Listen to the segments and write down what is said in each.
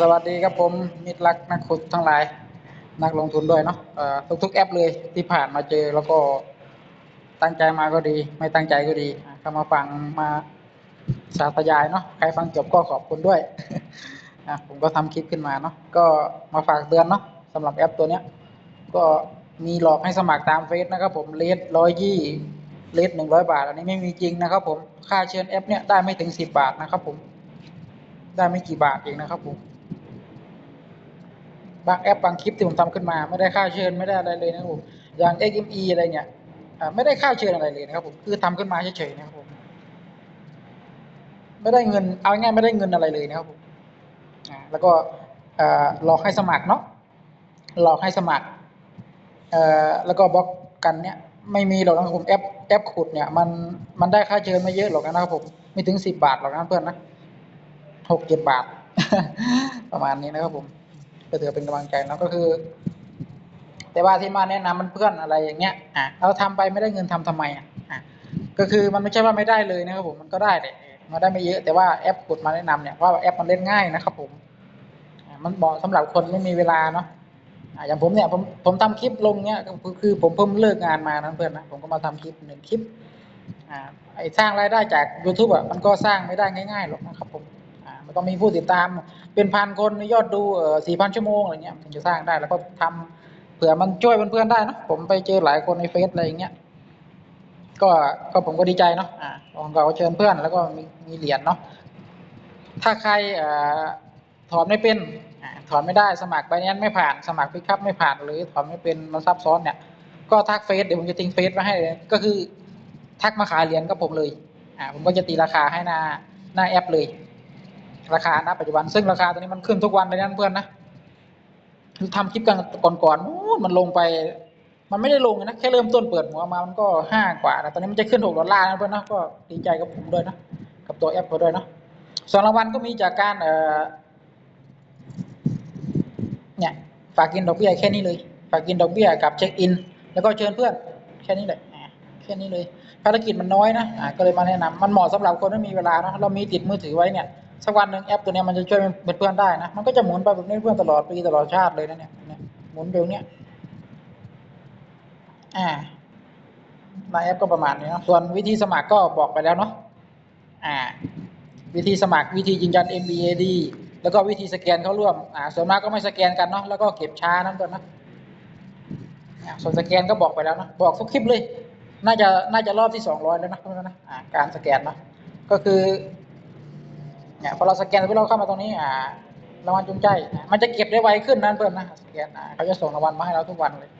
สวัสดีครับผมมิตรรักนักขุดทั้งหลาย นักลงทุนด้วยเนาะทุกๆแอปเลยที่ผ่านมาเจอแล้วก็ตั้งใจมาก็ดี ไม่ตั้งใจก็ดีเข้ามาฟังมาสาธยายเนาะใครฟังจบก็ขอบคุณด้วยผมก็ทำคลิปขึ้นมาเนาะก็มาฝากเตือนเนาะสำหรับแอปตัวเนี้ย ก็มีหลอกให้สมัครตามเฟซนะครับผมเลทร้อยยี่เลทหนึ่งร้อยบาท อันนี้ไม่มีจริงนะครับผมค่าเชิญแอปเนี้ยได้ไม่ถึงสิบบาทนะครับผมได้ไม่กี่บาทเองนะครับผม บางแอปบางคลิปที่ผมทำขึ้นมาไม่ได้ค่าเชิญไม่ได้อะไรเลยนะครับผมอย่าง XME อะไรเนี่ยไม่ได้ค่าเชิญอะไรเลยนะครับผมคือทำขึ้นมาเฉยๆนะครับผมไม่ได้เงินเอาง่ายไม่ได้เงินอะไรเลยนะครับผมแล้วก็หลอกให้สมัครเนาะหลอกให้สมัครแล้วก็บล็อกกันเนี่ยไม่มีหรอกนะครับผมแอปแอปขุดเนี่ยมันมันได้ค่าเชิญไม่เยอะหรอกนะครับผมไม่ถึงสิบบาทหรอกนะเพื่อนนะหกเจ็ดบาท ประมาณนี้นะครับผม ก็ถือเป็นกำลังใจเนาะก็คือ แต่ว่าที่มาแนะนำมันเพื่อนอะไรอย่างเงี้ยอะเราทำไปไม่ได้เงินทำทำไมอะอะก็คือมันไม่ใช่ว่าไม่ได้เลยนะครับผมมันก็ได้แต่มาได้ไม่เยอะ แต่ว่าแอปกดมาแนะนำเนี่ยว่าแอปมันเล่นง่ายนะครับผมมันเหมาะสำหรับคนไม่มีเวลาเนาะอย่างผมเนี่ยผมผมทำคลิปลงเนี้ยคือผมเพิ่งเลิกงานมานะเพื่อนนะผมก็มาทำคลิปหนึ่งคลิปอ่าไอ้สร้างรายได้จาก YouTube อะมันก็สร้างไม่ได้ง่ายๆหรอกนะครับผมอ่ามันต้องมีผู้ติดตาม เป็นพันคนยอดดูเอ่อสี่พันชั่วโมงอะไรเงี้ยมันถึงจะสร้างได้แล้วก็ทำเผื่อมันช่วยเพื่อนๆได้เนอะผมไปเจอหลายคนในเฟซอะไรอย่างเงี้ยก็ก็ผมก็ดีใจเนาะอ่าผมก็เชิญเพื่อนแล้วก็มีมีเหรียญเนาะถ้าใครเอ่อถอนไม่เป็นอ่าถอนไม่ได้สมัครไปนี้ไม่ผ่านสมัครพิคับไม่ผ่านหรือถอนไม่เป็นมันซับซ้อนเนี่ย ก็ทักเฟซเดี๋ยวผมจะทิ้งเฟซไว้ให้เลยก็คือทักมาขายเหรียญกับผมเลยอ่าผมก็จะตีราคาให้หน้าหน้าแอปเลย ราคาณปัจจุบัน ซึ่งราคาตัวนี้มันขึ้นทุกวันเลยนะเพื่อนนะคือทำคลิปกันก่อนๆนู้นมันลงไป มันไม่ได้ลงนะแค่เริ่มต้นเปิดหัวมามันก็ห้ากว่านะตอนนี้มันจะขึ้นหกดอลลาร์นะเพื่อนนะก็ดีใจกับผมด้วยนะกับตัวแอปเขาด้วยนะสองรางวัลก็มีจากการเอ่อเนี่ยฝากกินดอกเบี้ยแค่นี้เลย ฝากกินดอกเบี้ยกับเช็คอิน แล้วก็เชิญเพื่อนแค่นี้เลยแค่นี้เลยภารกิจมันน้อยนะก็เลยมาแนะนำมันเหมาะสำหรับคนที่มีเวลาเนาะเรามีติดมือถือไว้เนี่ย สักวันหนึ่งแอปตัวนี้มันจะช่วยเป็นเพื่อนได้นะมันก็จะหมุนไปแบบนี้เพื่อนตลอดปีตลอดชาติเลยนะเนี่ยหมุนอยู่เนี้ยอ่าในแอปก็ประมาณนี้เนาะส่วนวิธีสมัครก็บอกไปแล้วเนาะอ่า วิธีสมัครวิธียืนยัน MBAD แล้วก็วิธีสแกนเข้าร่วมอ่าส่วนมากก็ไม่สแกนกันเนาะแล้วก็เก็บช้านั่นตัวนะส่วนสแกนก็บอกไปแล้วนะบอกทุกคลิปเลย น่าจะน่าจะรอบที่สองร้อยแล้วนะนะการสแกนเนาะก็คือ เนี่ยพอเราสแกนไปเราเข้ามาตรงนี้อ่ารางวัลจูงใจ มันจะเก็บได้ไวขึ้นนะเพื่อนนะสแกนเขาจะส่งรางวัลมาให้เราทุกวันเลย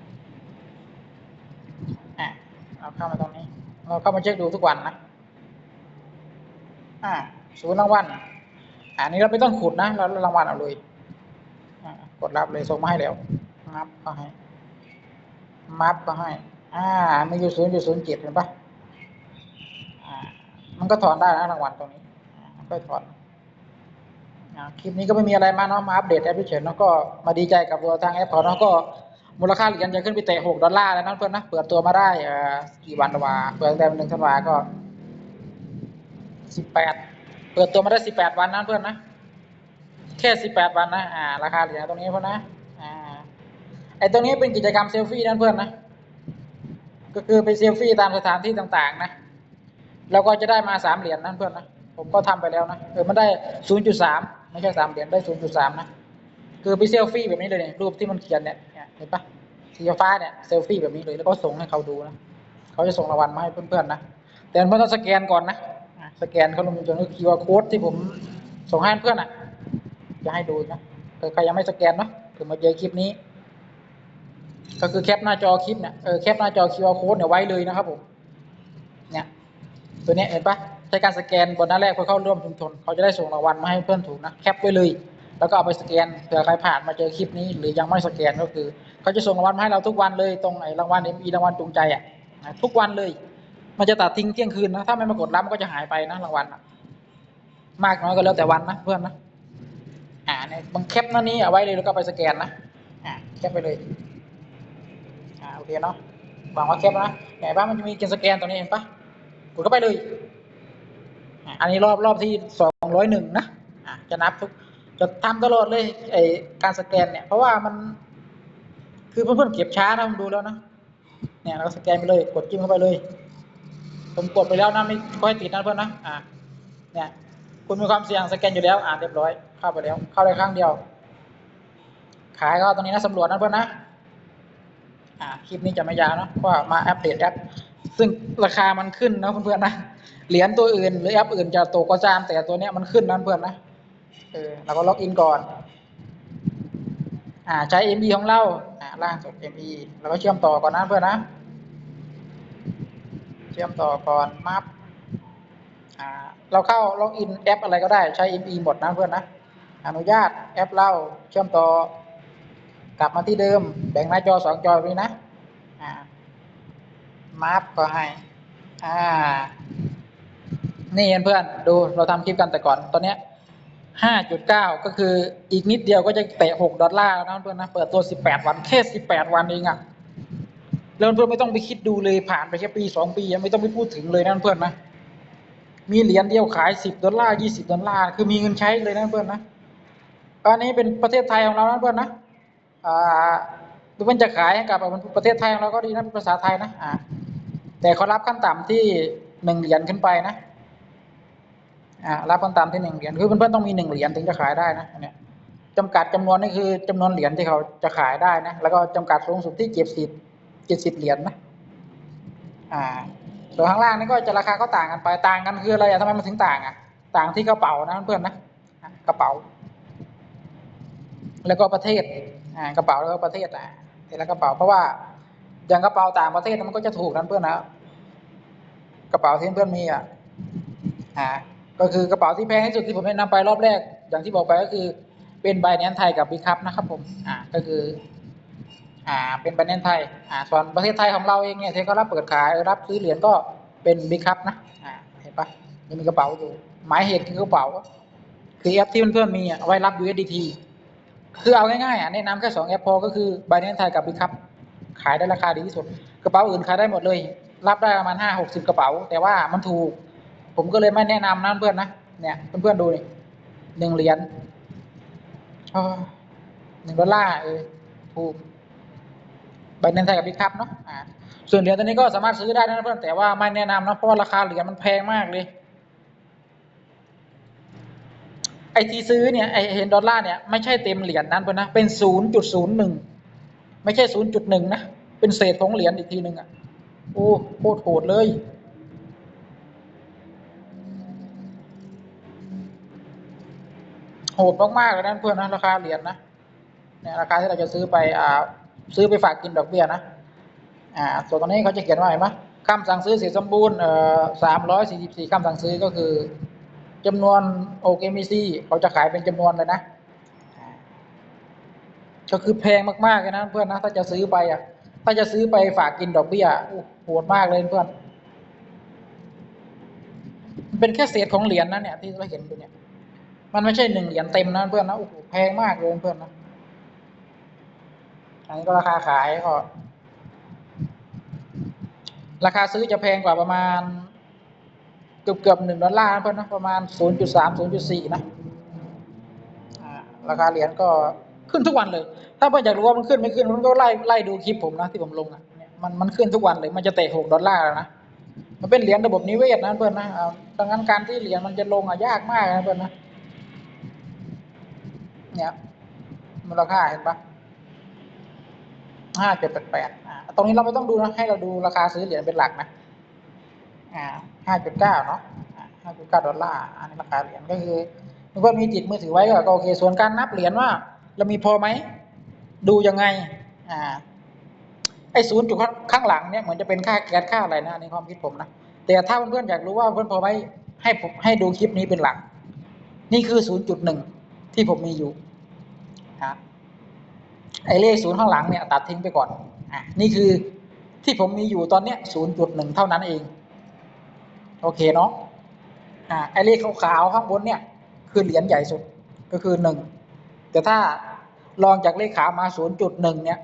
อ่าเราเข้ามาตรงนี้ เราเข้ามาเช็คดูทุกวันนะอ่าศูนย์รางวัลอ่านี้เราไม่ต้องขุดนะเรารางวัลเอาเลยอ่ากดรับเลยส่งมาให้แล้วมับก็ให้มับก็ให้ อ่ามีอยู่ศูนย์อยู่ศูนย์เจ็ดเห็นปะอ่ามันก็ถอนได้นะรางวัลตรงนี้ก็ถอน คลิปนี้ก็ไม่มีอะไรมากเนาะมาอัปเดตแอปเฉยเนาะก็มาดีใจกับตัวทางแอปเขาเนาะก็มูลค่าเหรียญจะขึ้นไปเตะหกดอลลาร์แล้วนะเพื่อนนะเปิดตัวมาได้เอ่อกี่วันวะเปิดตั้งแต่หนึ่งธันวาก็สิบแปดเปิดตัวมาได้สิบแปดวันนะเพื่อนนะแค่สิบแปดวันนะอ่าราคาเหรียญตรงนี้เพื่อนนะอ่าไอตรงนี้เป็นกิจกรรมเซลฟี่นะเพื่อนนะก็คือไปเซลฟี่ตามสถานที่ต่าง ๆ นะเราก็จะได้มาสามเหรียญนั่นเพื่อนนะผมก็ทำไปแล้วนะเออมันได้ศูนย์จุดสาม ไม่ใช่สามเหรียญได้ศูนย์จุดสามนะคือไปเซลฟี่แบบนี้เลยเนี่ยรูปที่มันเขียนเนี่ยเห็นปะสีฟ้าเนี่ยเซลฟี่แบบนี้เลยแล้วก็ส่งให้เขาดูนะเขาจะส่งรางวัลมาให้เพื่อนๆนะแต่มันต้องสแกนก่อนนะสแกนเขาลงจนก็คีย์โค้ดที่ผมส่งให้เพื่อนอะ จะให้ดูนะใครยังไม่สแกนเนาะถึงมาเจอคลิปนี้ ก็คือแคปหน้าจอคลิปเนี่ยเออแคปหน้าจอ QR code เนี่ยไว้เลยนะครับผมเนี่ยตัวนี้เห็นปะ ใช้การสแกนบนหน้าแรกเพื่อเข้าร่วมชุมชนเขาจะได้ส่งรางวัลมาให้เพื่อนถูกนะแคปไว้เลย แล้วก็เอาไปสแกนเผื่อใครผ่านมาเจอคลิปนี้ หรือยังไม่สแกนก็คือเขาจะส่งรางวัลมาให้เราทุกวันเลยตรงไอ้รางวัลมีรางวัลจูงใจอะทุกวันเลย มันจะตัดทิ้งเที่ยงคืนนะถ้าไม่มากดรับมันก็จะหายไปนะรางวัลมากน้อยก็แล้วแต่วันนะเพื่อนนะอ่าเนี่ยบางแคปหน้านี้เอาไว้เลยแล้วก็ไปสแกนนะอ่าแคปไปเลยอ่าโอเคเนาะหวังว่าแคปนะไหนบ้างมันจะมีเกณฑ์สแกนตรงนี้เห็นปะกดเข้าไปเลย อ่าอันนี้รอบรอบที่สองร้อยหนึ่งนะอ่าจะนับทุกจะทำตลอดเลยไอการสแกนเนี่ย เพราะว่ามัน คือเพื่อนๆเก็บช้านะผมดูแล้วนะเนี่ยเราสแกนไปเลย กดจิ้มเข้าไปเลย ผมกดไปแล้วนะไม่ค่อยติดนะเพื่อนนะอ่าเนี่ยคุณมีความเสี่ยงสแกนอยู่แล้ว อ่าเรียบร้อย เข้าไปแล้ว เข้าได้ครั้งเดียว ขายก็ตรงนี้นะสำรวจนะเพื่อนนะอ่าคลิปนี้จะไม่ยาวเนอะเพราะว่ามาอัปเดตแอปซึ่งราคามันขึ้นนะเพื่อนๆนะ เหรียญตัวอื่น หรือแอปอื่นจะตกก็ตามแต่ตัวเนี้ยมันขึ้นนะเพื่อนนะเออเราก็ล็อกอินก่อน อ่าใช้ MB ของเราอ่าล่างสุด MB แล้วก็เชื่อมต่อก่อนนะเพื่อนนะ เชื่อมต่อก่อนมัฟอ่าเราเข้าล็อกอินแอปอะไรก็ได้ใช้ MB หมดนะเพื่อนนะอนุญาตแอปเราเชื่อมต่อกลับมาที่เดิม แบ่งหน้าจอสองจอนี้นะอ่ามัฟก็ให้ อ่า นี่เพื่อนดูเราทำคลิปกันแต่ก่อนตอนเนี้ยห้าจุดเก้าก็คืออีกนิดเดียวก็จะเตะหกดอลลาร์แล้วนะเพื่อนนะเปิดตัวสิบแปดวันแค่สิบแปดวันเองอะแล้วเพื่อนไม่ต้องไปคิดดูเลยผ่านไปแค่ปีสองปียังไม่ต้องไปพูดถึงเลยนะเพื่อนนะมีเหรียญเดียวขายสิบดอลลาร์ยี่สิบดอลลาร์คือมีเงินใช้เลยนะเพื่อนนะอันนี้เป็นประเทศไทยของเรานะเพื่อนนะอ่าดูมันจะขายให้กับประเทศไทยของเราก็ดีนะเป็นภาษาไทยนะอ่าแต่เขารับขั้นต่ำที่หนึ่งเหรียญขึ้นไปนะ อ่ารับขั้นต่ำที่หนึ่งเหรียญคือเพื่อนๆต้องมีหนึ่งเหรียญถึงจะขายได้นะเนี่ยจำกัดจำนวนนี่คือจำนวนเหรียญที่เขาจะขายได้นะแล้วก็จำกัดสูงสุดที่เจ็ดสิบเจ็ดสิบเหรียญนะอ่าส่วนข้างล่างนี่ก็จะราคาก็ต่างกันไปต่างกันคืออะไรอะทำไมมันถึงต่างอะต่างที่กระเป๋านะเพื่อนๆนะกระเป๋า แล้วก็ประเทศอ่ากระเป๋าแล้วก็ประเทศอะแต่ละกระเป๋าเพราะว่าอย่างกระเป๋าต่างประเทศมันก็จะถูกนั้นเพื่อนนะกระเป๋าที่เพื่อนมีอะอ่า ก็คือกระเป๋าที่แพงที่สุดที่ผมแนะนำไปรอบแรก อย่างที่บอกไปก็คือเป็นไบแนนไทยกับบิคัพนะครับผมอ่าก็คืออ่าเป็นไบแนนไทยอ่าส่วนประเทศไทยของเราเองเนี่ยที่เขารับเปิดขายรับซื้อเหรียญก็เป็นบิคัพนะอ่าเห็นปะยังมีกระเป๋าอยู่หมายเหตุคือกระเป๋าคือแอปที่เพื่อนๆมีอะเอาไว้รับ USDT คือเอาง่ายๆอะแนะนำแค่สองแอปพอก็คือ b i n a n c e ไทยกับ b i c คั p ขายได้ราคาดีที่สุด กระเป๋าอื่นขายได้หมดเลย รับได้ประมาณห้าหกสิบกระเป๋า แต่ว่ามันถูก ผมก็เลยไม่แนะนำนะเพื่อนนะเนี่ยเพื่อนๆดูนี่หนึ่งเหรียญหนึ่งดอลลาร์เออถูก b i n a n c e ไทยกับ b i c คั p เนาะอ่าส่วนเหรียญตัวนี้ก็สามารถซื้อได้นะเพื่อนแต่ว่าไม่แนะนำนะเพราะว่าราคาเหรียญมันแพงมากเลยไอที่ซื้อเนี่ยไอเห็นดอลลาร์เนี่ยไม่ใช่เต็มเหรียญนั้นเพื่อนนะเป็นศูนย์จุดศูนย์หนึ่งไม่ใช่ศูนย์จุดหนึ่งนะเป็นเศษของเหรียญอีกทีหนึ่งอะโอ้โคตรโหดเลย โหดมากๆเลยนะเพื่อนนะราคาเหรียญนะเนี่ยราคาที่เราจะซื้อไปอ่าซื้อไปฝากกินดอกเบี้ยนะอ่าส่วนตรงนี้เขาจะเขียนว่าเห็นไหมคำสั่งซื้อเสร็จสมบูรณ์เอ่อสามร้อยสี่สิบสี่คำสั่งซื้อก็คือจำนวนโอเคมีซีเขาจะขายเป็นจำนวนเลยนะก็คือแพงมากๆเลยนะเพื่อนนะถ้าจะซื้อไปอะ ถ้าจะซื้อไปฝากกินดอกเบี้ยโหดมากเลยเพื่อนมันเป็นแค่เศษของเหรียญนะเนี่ยที่เราเห็นอยู่เนี่ย มันไม่ใช่หนึ่งเหรียญเต็มนะเพื่อนนะโอ้โหแพงมากเลยเพื่อนนะอันนี้ก็ราคาขายก็ ราคาซื้อจะแพงกว่าประมาณ เกือบเกือบหนึ่งดอลลาร์นะเพื่อนนะประมาณศูนย์จุดสามศูนย์จุดสี่นะราคาเหรียญก็ขึ้นทุกวันเลย ถ้าเพื่อนอยากรู้ว่ามันขึ้นไม่ขึ้นมันก็ไล่ไล่ดูคลิปผมนะที่ผมลงอะเนี่ยมันมันขึ้นทุกวันเลย มันจะเตะหกดอลลาร์แล้วนะมันเป็นเหรียญระบบนิเวศนะเพื่อนนะดังนั้นการที่เหรียญมันจะลงอะยากมากนะเพื่อนนะ เนี่ยมูลค่าเห็นปะห้าเจ็ดแปดแปดอ่าตรงนี้เราไม่ต้องดูนะให้เราดูราคาซื้อเหรียญเป็นหลักนะอ่าห้าจุดเก้าเนาะห้าจุดเก้าดอลลาร์อันนี้ราคาเหรียญก็คือเพื่อนมีติดมือถือไว้ก็โอเค ส่วนการนับเหรียญว่า เรามีพอไหม ดูยังไง อ่า ไอ้ศูนย์จุดข้างหลังเนี่ยเหมือนจะเป็นค่าแก๊สค่าอะไรนะในความคิดผมนะ แต่ถ้าเพื่อนๆอยากรู้ว่าเพื่อนพอไหมให้ผมให้ดูคลิปนี้เป็นหลัก นี่คือศูนย์จุดหนึ่งที่ผมมีอยู่ ไอ้เลขศูนย์ข้างหลังเนี่ยตัดทิ้งไปก่อนอ่านี่คือที่ผมมีอยู่ตอนเนี้ยศูนย์จุดหนึ่งเท่านั้นเอง โอเคเนาะอ่าไอเลขขาวๆข้างบนเนี่ย คือเหรียญใหญ่สุดก็คือหนึ่งแต่ถ้าลองจากเลขขาวมาศูนย์จุดหนึ่งเนี่ย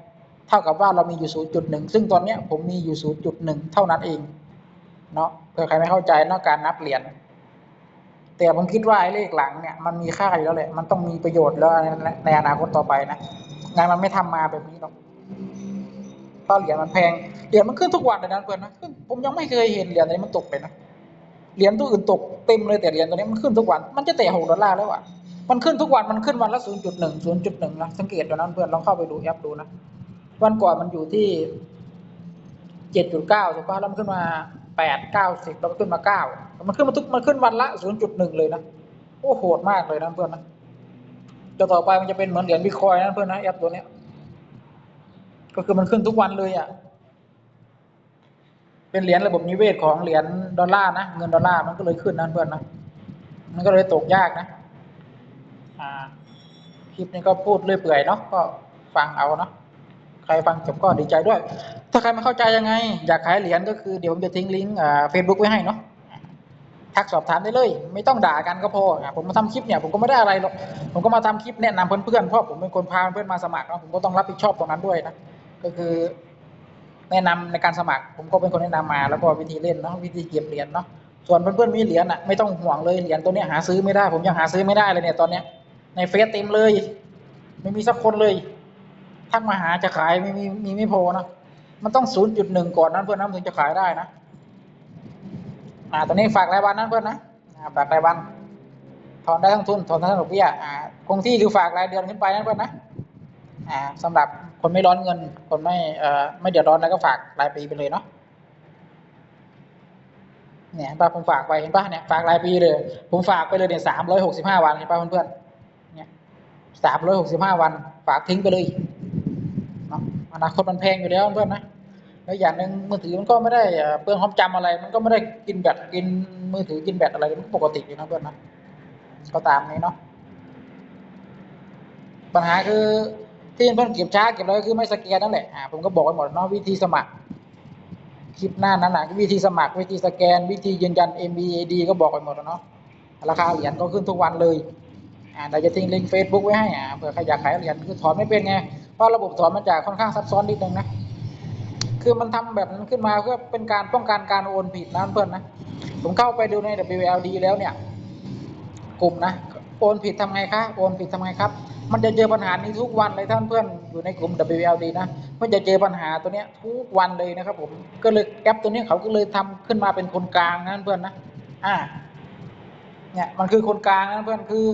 เท่ากับว่าเรามีอยู่ศูนย์จุดหนึ่งซึ่งตอนเนี้ยผมมีอยู่ศูนย์จุดหนึ่งเท่านั้นเองเนาะเผื่อใครไม่เข้าใจเนาะการนับเหรียญแต่ผมคิดว่าไอ้เลขหลังเนี่ยมันมีค่าอยู่แล้วแหละ มันต้องมีประโยชน์แล้วในอนาคตต่อไปนะ งานมันไม่ทำมาแบบนี้หรอกเพราะเหรียญมันแพง เหรียญมันขึ้นทุกวันเลยนะเพื่อนนะขึ้นผมยังไม่เคยเห็นเหรียญอะไรมันตกเลยนะ เหรียญตัวอื่นตกเต็มเลยแต่เหรียญตัวนี้มันขึ้นทุกวัน มันจะแตะหกดอลลาร์แล้วอะ มันขึ้นทุกวันมันขึ้นวันละศูนย์จุดหนึ่งศูนย์จุดหนึ่งนะสังเกตดูนะเพื่อนลองเข้าไปดูแอปดูนะ วันก่อนมันอยู่ที่เจ็ดจุดเก้าถูกป่ะแล้วมันขึ้นมาแปดเก้าสิบแล้วมันขึ้นมาเก้ามันขึ้นมาทุกมันขึ้นวันละศูนย์จุดหนึ่งเลยนะ โอ้โหดมากเลยนะเพื่อนนะ จะต่อไปมันจะเป็นเหมือนเหรียญบิตคอยน์นะเพื่อนนะแอปตัวเนี้ย ก็คือมันขึ้นทุกวันเลยอะ เป็นเหรียญระบบนิเวศของเหรียญดอลลาร์นะเงินดอลลาร์มันก็เลยขึ้นนะเพื่อนนะมันก็เลยตกยากนะ อ่าคลิปนี้ก็พูดเรื่อยเปื่อยเนาะก็ฟังเอาเนาะใครฟังจบก็ดีใจด้วย ถ้าใครไม่เข้าใจยังไง อยากขายเหรียญก็คือเดี๋ยวผมจะทิ้งลิงก์อ่าเฟซบุ๊กไว้ให้เนาะ ทักสอบถามได้เลย ไม่ต้องด่ากันก็พอผมมาทำคลิปเนี่ยผมก็ไม่ได้อะไรหรอกผมก็มาทำคลิปแนะนำเพื่อนๆเพราะผมเป็นคนพาเพื่อนมาสมัครเนาะผมก็ต้องรับผิดชอบตรงนั้นด้วยนะก็คือแนะนำในการสมัคร ผมก็เป็นคนแนะนำมาแล้วก็วิธีเล่นเนาะวิธีเก็บเหรียญเนาะส่วนเพื่อนๆมีเหรียญอะไม่ต้องห่วงเลยเหรียญตัวเนี้ยหาซื้อไม่ได้ ผมยังหาซื้อไม่ได้เลยเนี่ยตอนเนี้ย ในเฟซเต็มเลย ไม่มีสักคนเลยทักมาหาจะขายไม่มีมีไม่พอนะมันต้องศูนย์จุดหนึ่งก่อนนั้นเพื่อนนะถึงจะขายได้นะ อ่าตอนนี้ฝากรายวันนั้นเพื่อนนะฝากรายวัน ถอนได้ทั้งทุนถอนได้ทั้งดอกเบี้ยอ่าคงที่หรือฝากรายเดือนขึ้นไปนั่นเพื่อนนะอ่าสำหรับคนไม่ร้อนเงิน คนไม่เอ่อไม่เดือดร้อนแล้วก็ฝากรายปีไปเลยเนาะเนี่ยเห็นป่ะผมฝากไปเห็นป่ะเนี่ยฝากรายปีเลย ผมฝากไปเลยเนี่ยสามร้อยหกสิบห้าวันเห็นป่ะเพื่อนๆเนี่ยสามร้อยหกสิบห้าวัน ฝากทิ้งไปเลยเนาะอนาคตมันแพงอยู่แล้วเพื่อนนะ แล้วอย่างหนึ่งมือถือมันก็ไม่ได้เอ่อเปลืองความจำอะไร มันก็ไม่ได้กินแบตกินมือถือกินแบตอะไรมันปกติอยู่นะเพื่อนนะก็ตามนี้เนาะปัญหาคือที่เพื่อนเก็บช้าเก็บอะไรก็คือไม่สแกนนั่นแหละอ่าผมก็บอกไปหมดเนาะวิธีสมัครคลิปหน้านั้นนะวิธีสมัครวิธีสแกน วิธียืนยัน MBAD ก็บอกไปหมดแล้วเนาะราคาเหรียญก็ขึ้นทุกวันเลยอ่าเราจะทิ้งลิงก์ Facebook ไว้ให้อ่าเผื่อใครอยากขายเหรียญคือถอนไม่เป็นไงเพราะระบบถอนมันจะค่อนข้างซับซ้อนนิดนึงนะ คือมันทำแบบนั้นขึ้นมาเพื่อเป็นการป้องกันการโอนผิดนะเพื่อนนะ ผมเข้าไปดูใน WLD แล้วเนี่ย กลุ่มนะโอนผิดทำไงคะโอนผิดทำไงครับ มันจะเจอปัญหานี้ทุกวันเลยท่านเพื่อนอยู่ในกลุ่ม WLD นะมันจะเจอปัญหาตัวเนี้ยทุกวันเลยนะครับ ผมก็เลยแอปตัวเนี้ยเขาก็เลยทำขึ้นมาเป็นคนกลางนะเพื่อนนะอ่า เนี่ยมันคือคนกลางนะเพื่อนคือ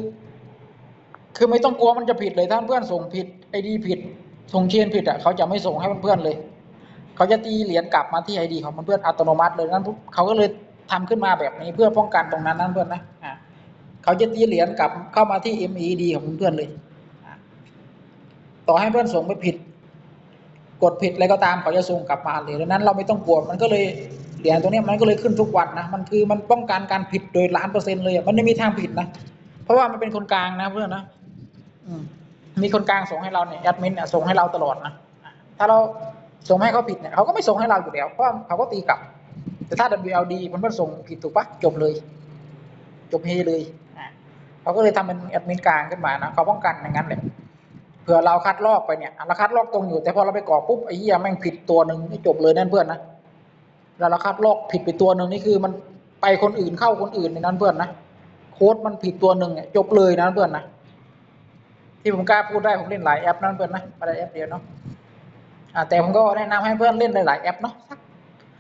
คือไม่ต้องกลัวมันจะผิดเลยท่านเพื่อนส่งผิดไอดีผิดส่งเชนผิดอะเขาจะไม่ส่งให้เพื่อนๆเลย เขาจะตีเหรียญกลับมาที่ไอดีของเพื่อนอัตโนมัติเลยนั้นเขาก็เลยทำขึ้นมาแบบนี้เพื่อป้องกันตรงนั้นนั่นเพื่อนนะอ่าเขาจะตีเหรียญกลับเข้ามาที่ MED ของเพื่อนเลยต่อให้เพื่อนส่งไปผิด กดผิดอะไรก็ตามเขาจะส่งกลับมาเลยดังนั้นเราไม่ต้องกลัวมันก็เลยเหรียญตัวนี้มันก็เลยขึ้นทุกวันนะมันคือมันป้องกันการผิดโดยล้านเปอร์เซ็นต์เลยมันไม่มีทางผิดนะเพราะว่ามันเป็นคนกลางนะเพื่อนนะมีคนกลางส่งให้เราเนี่ยแอดมินเนี่ยส่งให้เราตลอดนะถ้าเรา ส่งให้เขาผิดเนี่ยเขาก็ไม่ส่งให้เราอยู่แล้ว เพราะว่าเขาก็ตีกลับ แต่ถ้า WLD มันมันส่งผิดถูกปะจบเลย จบเฮเลยอะเขาก็เลยทำเป็นแอดมินกลางขึ้นมานะเขาป้องกันอย่างนั้นแหละเผื่อเราคัดลอกไปเนี่ยอะเราคัดลอกตรงอยู่ แต่พอเราไปกรอกปุ๊บไอ้เหี้ยแม่งผิดตัวหนึ่งนี่จบเลยนั่นเพื่อนนะแล้วเราคัดลอกผิดไปตัวหนึ่งนี่คือมันไปคนอื่นเข้าคนอื่นในนั้นเพื่อนนะโค้ดมันผิดตัวหนึ่งเนี่ยจบเลยนะเพื่อนนะที่ผมกล้าพูดได้ผมเล่นหลายแอปนั่นเพื่อนนะไม่ได้แอปเดียวเนาะอ่า แต่ผมก็แนะนำให้เพื่อนเล่นหลายๆแอปเนาะสัก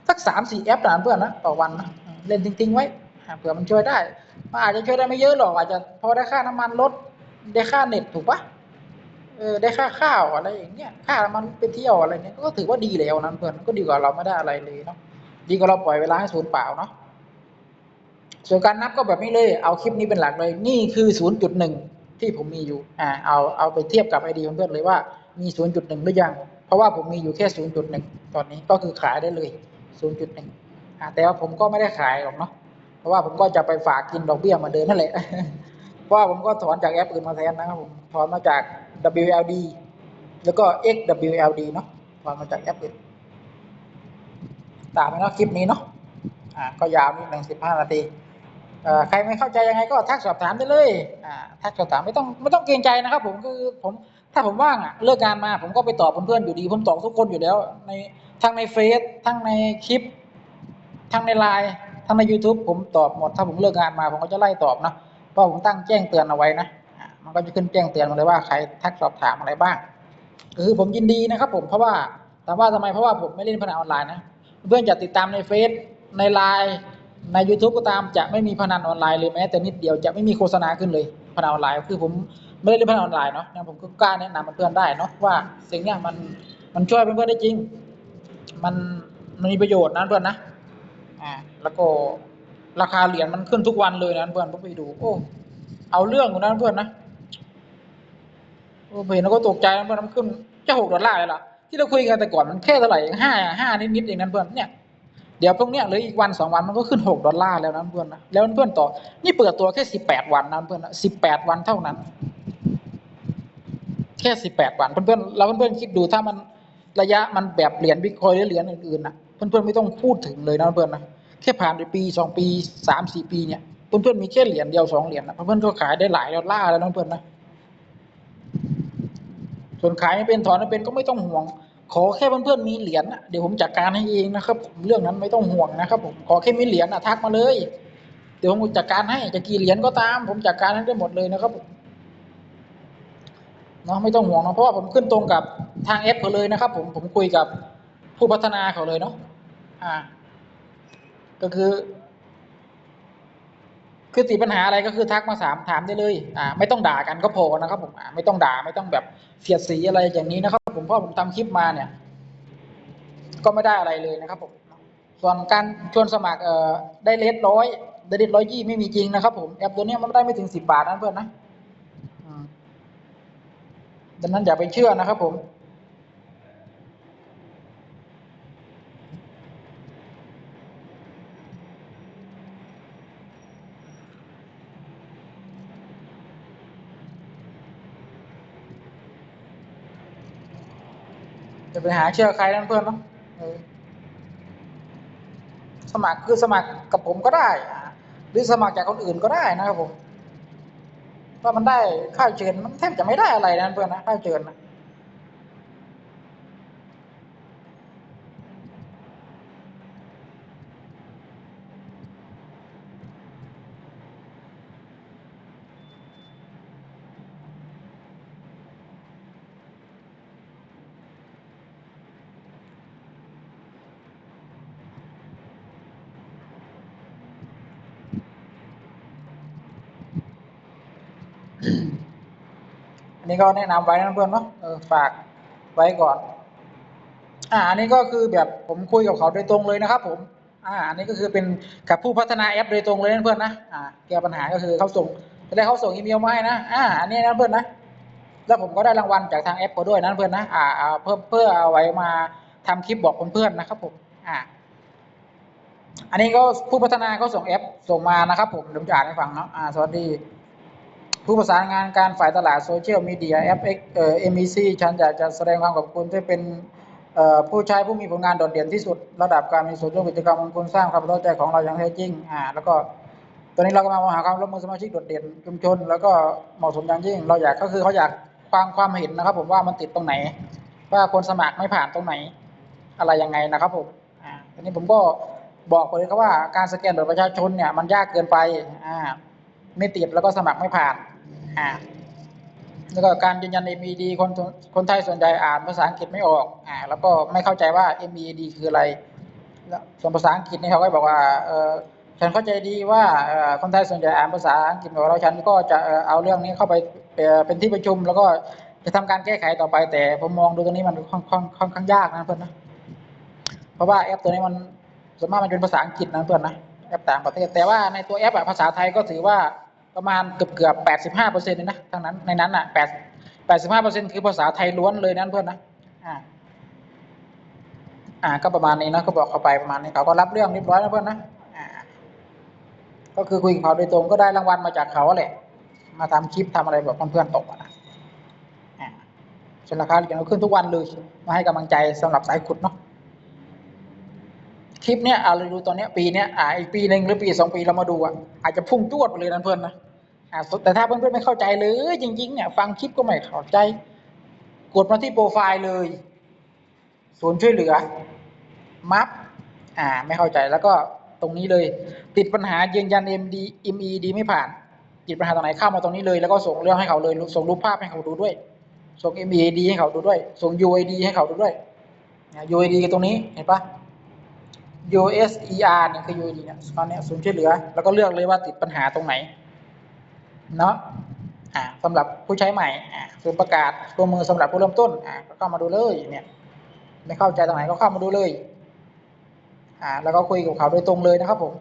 สักสามสี่แอปนะเพื่อนนะต่อวันนะเล่นทิ้งๆไว้เผื่อมันช่วยได้มันอาจจะช่วยได้ไม่เยอะหรอกอาจจะพอได้ค่าน้ำมันลดได้ค่าเน็ตถูกปะเออได้ค่าข้าวอะไรอย่างเงี้ยค่ามันไปเที่ยวอะไรเงี้ยก็ถือว่าดีแล้วนะเพื่อนก็ดีกว่าเราไม่ได้อะไรเลยเนาะดีกว่าเราปล่อยเวลาให้ศูนย์เปล่าเนาะส่วนการนับก็แบบนี้เลย เอาคลิปนี้เป็นหลักเลย นี่คือศูนย์จุดหนึ่งที่ผมมีอยู่อ่าเอาเอาไปเทียบกับไอดีของเพื่อนเลยว่ามีศูนย์จุดหนึ่งหรือยัง เพราะว่าผมมีอยู่แค่ศูนย์จุดหนึ่งตอนนี้ก็คือขายได้เลยศูนย์จุดหนึ่งอ่าแต่ว่าผมก็ไม่ได้ขายหรอกเนาะเพราะว่าผมก็จะไปฝากกินดอกเบี้ยเหมาเดิมนั่นแหละเพราะว่าผมก็ถอนจากแอปอื่นมาแทนนะครับผมถอนมาจาก WLD แล้วก็ XWLD เนาะถอนมาจากแอปอื่นตามไปเนาะคลิปนี้เนาะอ่าก็ยาวนิดหนึ่งสิบห้านาทีเอ่อใครไม่เข้าใจยังไงก็ทักสอบถามได้เลยอ่าทักสอบถามไม่ต้องไม่ต้องเกรงใจนะครับ ผมคือผม ถ้าผมว่างอะเลิกงานมาผมก็ไปตอบเพื่อนๆอยู่ดี ผมตอบทุกคนอยู่แล้ว ในทั้งในเฟซทั้งในคลิป ทั้งในไลน์ถ้าใน YouTube ผมตอบหมด ถ้าผมเลิกงานมาผมก็จะไล่ตอบนะเพราะผมตั้งแจ้งเตือนเอาไว้นะมันก็จะขึ้นแจ้งเตือนมาเลยว่าใครทักสอบถามอะไรบ้างคือผมยินดีนะครับ ผมเพราะว่าถามว่าทำไมเพราะว่าผมไม่เล่นพนันออนไลน์นะเพื่อนจะติดตามในเฟซในไลน์ใน YouTube ก็ตามจะไม่มีพนันออนไลน์เลยแม้แต่นิดเดียวจะไม่มีโฆษณาขึ้นเลยพนันออนไลน์คือผม ไม่ได้เล่นพนันออนไลน์เนาะงั้นผมก็กล้าแนะนำเพื่อนได้เนาะว่าสิ่งเนี้ยมันมันช่วยเพื่อนๆได้จริง มันมันมีประโยชน์นะเพื่อนนะอ่าแล้วก็ราคาเหรียญมันขึ้นทุกวันเลยนะเพื่อนผมไปดูโอ้เอาเรื่องอยู่นะเพื่อนนะโอ้เห็นแล้วก็ตกใจนะเพื่อนมันขึ้นจะหกดอลลาร์เลยล่ะที่เราคุยกันแต่ก่อนมันแค่เท่าไหร่ห้าห้านิดๆเองนั้นเพื่อนเนี่ยเดี๋ยวพวกเนี้ยเหลยอีกวันสองวันมันก็ขึ้นหกดอลลาร์แล้วนะเพื่อนนะแล้วเพื่อนต่อ นี่เปิดตัวแค่สิบแปดวันนะเพื่อนนะสิบแปดวันเท่านั้น แค่สิบแปดวันเพื่อนๆแล้วเพื่อนๆคิดดูถ้ามันระยะมันแบบเหรียญบิตคอยน์หรือเหรียญอื่นๆนะเพื่อนๆไม่ต้องพูดถึงเลยนะเพื่อนๆนะแค่ผ่านไปปีสองปีสามสี่ปีเนี่ยเพื่อนๆมีแค่เหรียญเดียวสองเหรียญนะเพื่อนๆก็ขายได้หลายดอลลาร์แล้วนะเพื่อนๆนะส่วนขายไม่เป็นถอนไม่เป็นก็ไม่ต้องห่วง ขอแค่เพื่อนๆมีเหรียญนะเดี๋ยวผมจัดการให้เองนะครับผมเรื่องนั้นไม่ต้องห่วงนะครับผมขอแค่มีเหรียญนะทักมาเลย เดี๋ยวผมจัดการให้จะกี่เหรียญก็ตาม ผมจัดการให้ได้หมดเลยนะครับผม เนาะไม่ต้องห่วงเนาะเพราะว่าผมขึ้นตรงกับทางแอปเขาเลยนะครับ ผมผมคุยกับผู้พัฒนาเขาเลยเนาะอ่า ก็คือ คือติดปัญหาอะไรก็คือทักมาสามถามได้เลย อ่า ไม่ต้องด่ากันก็พอนะครับผมอ่าไม่ต้องด่าไม่ต้องแบบเสียดสีอะไรอย่างนี้นะครับ ผมเพราะผมทำคลิปมาเนี่ย ก็ไม่ได้อะไรเลยนะครับผมส่วนการชวนสมัครเอ่อได้เลทร้อยได้เลทร้อยยี่ไม่มีจริงนะครับผมแอปตัวเนี้ยมันได้ไม่ถึงสิบบาทนะเพื่อนนะ ดังนั้นอย่าไปเชื่อนะครับผมจะไปหาเชื่อใครนั่นเพื่อนเนาะสมัครคือสมัครกับผมก็ได้ หรือสมัครจากคนอื่นก็ได้นะครับผม เพรามันได้ค่าเชิญมันแทบจะไม่ได้อะไรนะเพื่อนนะค่าเชิญนะี้ก็แนะนำไว้นะเพื่อนเนาะเออฝากไว้ก่อน อ่าอันนี้ก็คือแบบผมคุยกับเขาโดยตรงเลยนะครับ ผม อ่า อันนี้ก็คือเป็นกับผู้พัฒนาแอปโดยตรงเลยนะเพื่อนนะอ่าแก้ปัญหาก็คือเขาส่งแล้เขาส่งอีเมลมาให้นะอ่าอันนี้นะเพื่อนนะแล้วผมก็ได้รางวัลจากทางแอปเขาด้วยนะเพื่อนนะอ่าอ่าเพื่อเพื่อเอาไว้มาทำคลิปบอกเพื่อนๆนะครับผมอ่าอันนี้ก็ผู้พัฒนาเขาส่งแอปส่งมานะครับผมผมจะอ่านให้ฟังเนาะอ่าสวัสดี ผู้ประสานงานการฝ่ายตลาดโซเชียลมีเดียแอปเอ่อ MEC ฉันอยากจะแสดงความขอบคุณที่เป็นผู้ใช้ผู้มีผลงานโดดเด่นที่สุด ระดับการมีส่วนร่วมกิจกรรมของคุณสร้างความประทับใจของเราอย่างแท้จริงอ่าแล้วก็ตอนนี้เราก็มาหาความร่วมมือสมาชิกโดดเด่นชุมชน แล้วก็เหมาะสมอย่างยิ่ง เราอยากก็คือเขาอยากฟังความเห็นนะครับ ผมว่ามันติดตรงไหน ว่าคนสมัครไม่ผ่านตรงไหน อะไรยังไงนะครับผมอ่าทีนี้ผมก็บอกไปเลยครับว่าการสแกนบัตรประชาชนเนี่ยมันยากเกินไปอ่าไม่ติดแล้วก็สมัครไม่ผ่าน อ่าแล้วก็การยืนยัน MED คนคนไทยส่วนใหญ่อ่านภาษาอังกฤษไม่ออกอ่าแล้วก็ไม่เข้าใจว่า MED คืออะไรส่วนภาษาอังกฤษนี่เขาก็บอกว่าเออฉันเข้าใจดีว่าคนไทยส่วนใหญ่อ่านภาษาอังกฤษไม่ออกแล้วฉันก็จะเอาเรื่องนี้เข้าไปเป็นที่ประชุม แล้วก็จะทำการแก้ไขต่อไป แต่ผมมองดูตรงนี้มันค่อนค่อนค่อนข้างยากนะเพื่อนนะเพราะว่าแอปตัวนี้มันส่วนมากมันเป็นภาษาอังกฤษนะเพื่อนนะแอปต่างประเทศแต่ว่าในตัวแอปภาษาไทยก็ถือว่า ประมาณเกือบเกือบแปดสิบห้าเปอร์เซ็นต์เลยนะทั้งนั้นในนั้นอะแปดแปดสิบห้าเปอร์เซ็นต์คือภาษาไทยล้วนเลยนั่นเพื่อนนะอ่าอ่าก็ประมาณนี้นะก็บอกเขาไปประมาณนี้เขาก็รับเรื่องเรียบร้อยแล้วเพื่อนนะอ่าก็คือคุยกับเขาโดยตรงก็ได้รางวัลมาจากเขาแหละ มาทำคลิปทำอะไรแบบเพื่อนๆตกอะนะอ่าส่วนราคาเรียญก็ขึ้นทุกวันเลยมาให้กำลังใจสำหรับสายขุดเนาะคลิปเนี้ยเอาเลยดูตอนเนี้ยปีเนี้ยอ่าอีกปีหนึ่งหรือปีสองปีเรามาดูอะอาจจะพุ่งจวดไปเลยนะเพื่อนนะ แต่ถ้าเพื่อนๆไม่เข้าใจเลยจริงๆเนี่ยฟังคลิปก็ไม่เข้าใจ กดมาที่โปรไฟล์เลยศูนย์ช่วยเหลือ มัฟอ่า ไม่เข้าใจแล้วก็ตรงนี้เลย ติดปัญหายืนยัน MD MED ไม่ผ่าน ติดปัญหาตรงไหนเข้ามาตรงนี้เลย แล้วก็ส่งเรื่องให้เขาเลย ส่งรูปภาพให้เขาดูด้วย ส่ง MED ให้เขาดูด้วย ส่ง UID ให้เขาดูด้วย UID ก็ตรงนี้เห็นปะ USER เนี่ยคือ UID เนี่ยตอนนี้ยศูนย์ช่วยเหลือ แล้วก็เลือกเลยว่าติดปัญหาตรงไหน เนาะอ่าสำหรับผู้ใช้ใหม่อ่าศูนย์ประกาศตัวมือสำหรับผู้เริ่มต้นอ่าก็เข้ามาดูเลยเนี่ย ไม่เข้าใจตรงไหนก็เข้ามาดูเลยอ่าแล้วก็คุยกับเขาโดยตรงเลยนะครับผม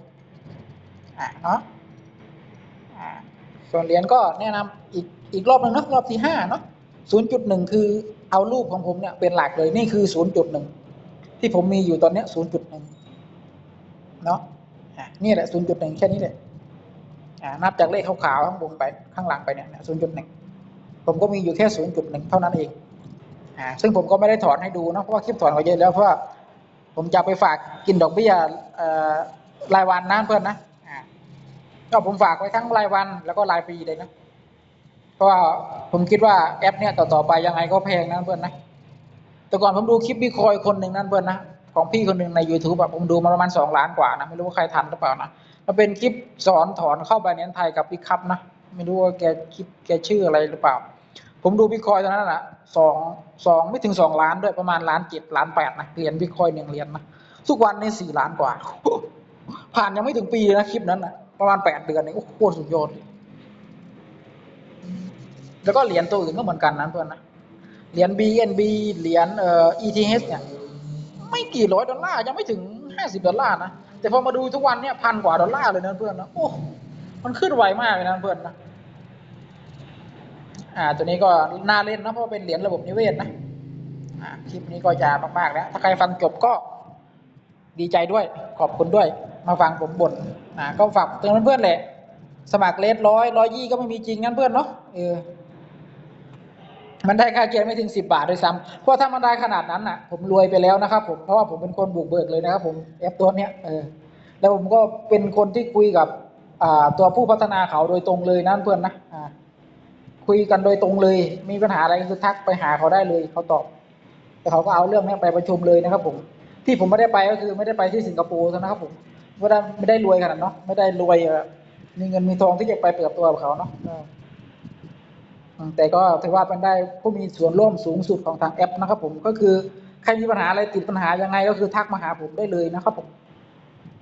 อ่าเนาะอ่าส่วนเหรียญก็แนะนำอีกอีกรอบหนึ่งเนะรอบที่ห้าเนาะศูนย์จุดหนึ่งคือเอารูปของผมเนี่ยเป็นหลักเลยนี่คือศูนย์จุดหนึ่งที่ผมมีอยู่ตอนเนี้ยศูนย์จุดหนึ่งเนาะนี่แหละศูนย์จุดหนึ่งแค่นี้เลย นับจากเลขขาวๆข้างบนไปข้างหลังไปเนี่ยศูนย์จุดหนึ่งผมก็มีอยู่แค่ศูนย์จุดหนึ่งเท่านั้นเองอ่าซึ่งผมก็ไม่ได้ถอนให้ดูเนะเพราะว่าคลิปถอนเขาเยอะแล้วเพราะว่าผมจะไปฝากกินดอกเบี้ยรายวันนะเพื่อนนะอ่าก็ผมฝากไว้ทั้งรายวันแล้วก็รายปีเลยนะเพราะว่าผมคิดว่าแอป เนี้ยต่อๆไปยังไงก็แพงนะเพื่อนนะแต่ก่อนผมดูคลิปบิคอยคนหนึ่งนั่นเพื่อนนะของพี่คนหนึ่งใน YouTube อะผมดูมาประมาณสองล้านกว่านะไม่รู้ว่าใครทันหรือเปล่านะ มันเป็นคลิปสอนถอนเข้าไปเน้นไทยกับพิคับนะไม่รู้ว่าแกคลิปแกชื่ออะไรหรือเปล่า ผมดูบิตคอยตอนนั้นน่ะสองสองไม่ถึงสองล้านด้วยประมาณล้านเจ็ดล้านแปดนะเหรียญบิตคอยหนึ่งเหรียญนะทุกวันนี้สี่ล้านกว่า ผ่านยังไม่ถึงปีนะคลิปนั้นนะประมาณแปดเดือนเองโอ้โหโคตรสุดยอดเลยแล้วก็เหรียญตัวอื่นก็เหมือนกันนะเพื่อนนะเหรียญ BNB เหรียญเอ่อ ETH เนี่ยไม่กี่ร้อยดอลลาร์ยังไม่ถึงห้าสิบดอลลาร์นะ แต่พอมาดูทุกวันเนี่ยพันกว่าดอลลาร์เลยนะเพื่อนนะโอ้ มันขึ้นไวมากเลยนะเพื่อนนะ อ่า ตัวนี้ก็น่าเล่นนะเพราะเป็นเหรียญระบบนิเวศนะ อ่า คลิปนี้ก็ยาวมากๆแล้ว ถ้าใครฟังจบก็ดีใจด้วย ขอบคุณด้วย มาฟังผมบ่น อ่า ก็ฝากเตือนเพื่อนๆแหละ สมัครเลทร้อยร้อยยี่ก็ไม่มีจริงงั้นเพื่อนเนาะ เออ มันได้ค่าเกียร์ไม่ถึงสิบาทด้วยซ้ำเพราะถ้ามันได้ขนาดนั้นน่ะ ผมรวยไปแล้วนะครับ ผมเพราะว่าผมเป็นคนบุกเบิกเลยนะครับ ผมแอปตัวเนี้ยเออแล้วผมก็เป็นคนที่คุยกับอ่าตัวผู้พัฒนาเขาโดยตรงเลยนะเพื่อนนะอ่าคุยกันโดยตรงเลย มีปัญหาอะไรก็คือทักไปหาเขาได้เลยเขาตอบ แต่เขาก็เอาเรื่องนี้ไปประชุมเลยนะครับ ผม ที่ผมไม่ได้ไปก็คือไม่ได้ไปที่สิงคโปร์นะครับ ผมไม่ได้ไม่ได้รวยขนาดเนาะไม่ได้รวยอ่อมีเงินมีทองที่จะไปเปิดตัวกับเขาเนาะ แต่ก็ถือว่าเป็นได้ผู้มีส่วนร่วมสูงสุดของทางแอปนะครับ ผมก็คือใครมีปัญหาอะไรติดปัญหายังไงก็คือทักมาหาผมได้เลยนะครับผม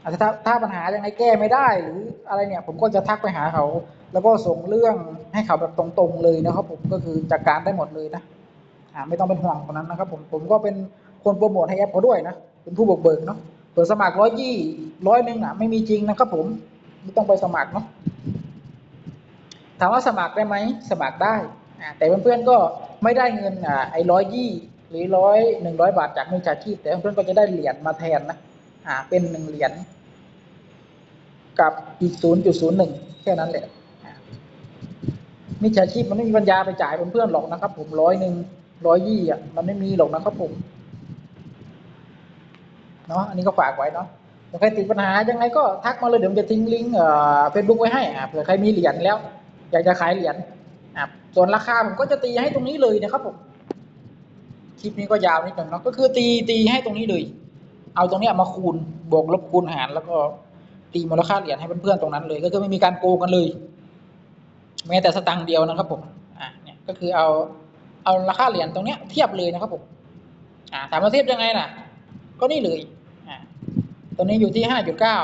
อาจจะถ้าปัญหายังไงแก้ไม่ได้ หรืออะไรเนี่ย ผมก็จะทักไปหาเขา แล้วก็ส่งเรื่องให้เขาแบบตรงๆเลยนะครับ ผมก็คือจัดการได้หมดเลยนะไม่ต้องเป็นห่วงคนนั้นนะครับ ผมผมก็เป็นคนโปรโมทให้แอปเขาด้วยนะเป็นผู้บุกเบิกเนาะเปิดสมัครร้อยยี่ร้อยหนึ่งอะไม่มีจริงนะครับ ผมไม่ต้องไปสมัครเนาะ ถามว่าสมัครได้ไหมสมัครได้อ่าแต่เพื่อนๆก็ไม่ได้เงินอ่าไอ้ร้อยยี่หรือร้อยหนึ่งร้อยบาทจากมิจฉาชีพแต่เพื่อนๆก็จะได้เหรียญมาแทนนะอ่าเป็นหนึ่งเหรียญกับอีก0.01แค่นั้นแหละมิจฉาชีพมันไม่มีปัญญาไปจ่ายเพื่อนๆหรอกนะครับ ผมร้อยหนึ่งร้อยยี่อะมันไม่มีหรอกนะครับผมเนาะอันนี้ก็ฝากไว้เนาะถ้าใครติดปัญหายังไงก็ทักมาเลยเดี๋ยวผมจะทิ้งลิงก์เฟซบุ๊กไว้ให้เผื่อใครมีเหรียญแล้ว อยากจะขายเหรียญส่วนราคาผมก็จะตีให้ตรงนี้เลยนะครับผมคลิปนี้ก็ยาวนิดหนึ่งเนาะก็คือตีตีให้ตรงนี้เลย เอาตรงนี้มาคูณบวกลบคูณหารแล้วก็ตีมูลค่าเหรียญให้เพื่อนๆตรงนั้นเลย ก็คือไม่มีการโกงกันเลยแม้แต่สตังค์เดียวนะครับผมอ่าเนี่ยก็คือเอาเอาราคาเหรียญตรงเนี้ยเทียบเลยนะครับผมอ่าถามว่าเทียบยังไงล่ะ ก็นี่เลยอ่าตัวนี้อยู่ที่ห้าจุดเก้า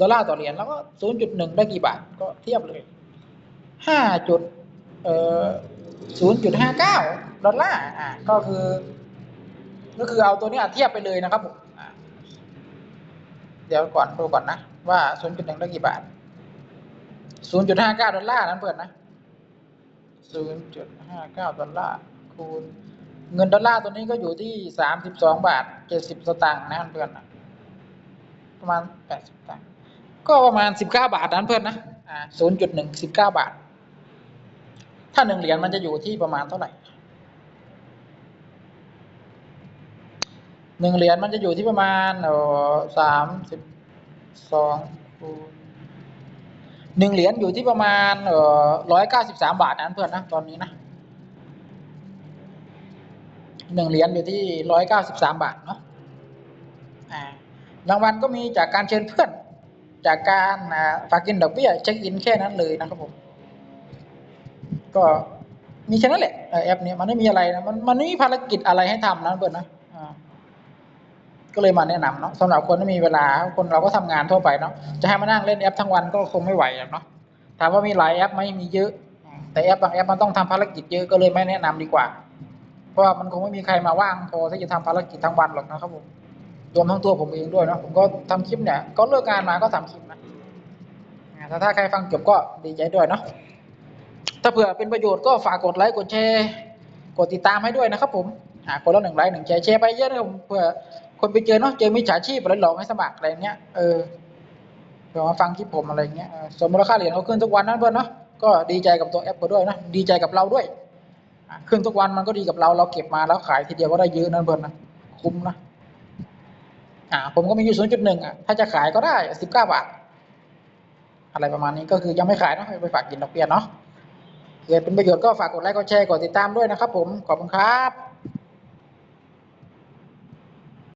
ดอลลาร์ต่อเหรียญแล้วก็ศูนย์จุดหนึ่งได้กี่บาทก็เทียบเลย ห้าจุดเอ่อศูนย์จุดห้าเก้าดอลลาร์อ่าก็คือ ก็คือเอาตัวนี้เทียบไปเลยนะครับผมเดี๋ยวก่อนดูก่อนนะว่า0.1ได้กี่บาท0.59ดห้าเก้าดอลลาร์นั้นเปิดนะ0.59ดห้าเก้าดอลลาร์คูณเงินดอลลาร์ตัวนี้ก็อยู่ที่32บสองบาท70สตางค์นะเพื่อนนะประมาณ80สตางค์ก็ประมาณ19บเก้าบาทนั้นเพื่อนนะอ่า0.1 19บาท ถ้าหนึ่งเหรียญมันจะอยู่ที่ประมาณเท่าไหร่หนึ่งเหรียญมันจะอยู่ที่ประมาณสามสิบสองหนึ่งเหรียญอยู่ที่ประมาณร้อยเก้าสิบสามบาทนั้นเพื่อนนะตอนนี้นะหนึ่งเหรียญอยู่ที่ร้อยเก้าสิบสามบาทเนาะรางวัลก็มีจากการเชิญเพื่อน จากการฝากกินดอกเบี้ยเช็คอินแค่นั้นเลยนะครับผม ก็มีแค่นั้นแหละแอปนี้มันไม่มีอะไรนะมันมันไม่มีภารกิจอะไรให้ทำนะเพื่อนนะก็เลยมาแนะนำเนาะสำหรับคนที่มีเวลาคนเราก็ทำงานทั่วไปเนาะจะให้มานั่งเล่นแอปทั้งวันก็คงไม่ไหวเนาะถามว่ามีหลายแอปไหมมีเยอะ แต่แอปบางแอปมันต้องทำภารกิจเยอะก็เลยไม่แนะนำดีกว่า เพราะว่ามันคงไม่มีใครมาว่างพอที่จะทำภารกิจทั้งวันหรอกนะครับผมรวมทั้งตัวผมเองด้วยเนาะผมก็ทำคลิปเนี่ย ก็เลิกงานมาก็ทำคลิปนะอ่าถ้าถ้าใครฟังจบก็ดีใจด้วยเนาะ ถ้าเผื่อเป็นประโยชน์ก็ฝากกดไลค์กดแชร์กดติดตามให้ด้วยนะครับ ผมอ่าคนละหนึ่งไลค์หนึ่งแชร์แชร์ไปเยอะนะผมเผื่อคนไปเจอเนาะเจอมิจฉาชีพอะไรหลอกให้สมัครอะไรเงี้ยเออเผื่อมาฟังคลิปผมอะไรเงี้ยส่วนมูลค่าเหรียญเขาขึ้นทุกวันนะเพื่อนเนาะก็ดีใจกับตัวแอปเขาด้วยนะดีใจกับเราด้วยขึ้นทุกวันมันก็ดีกับเราเราเก็บมาแล้วขายทีเดียวก็ได้เยอะนะเพื่อนนะคุ้มนะอ่าผมก็มีอยู่ศูนย์จุดหนึ่งอะถ้าจะขายก็ได้สิบเก้าบาทอะไรประมาณนี้ก็คือยังไม่ขายเนาะไปฝากกินดอกเบี้ยเนาะ เกิดเป็นประโยชน์ก็ฝากกดไลค์กดแชร์กดติดตามด้วยนะครับผมขอบคุณครับ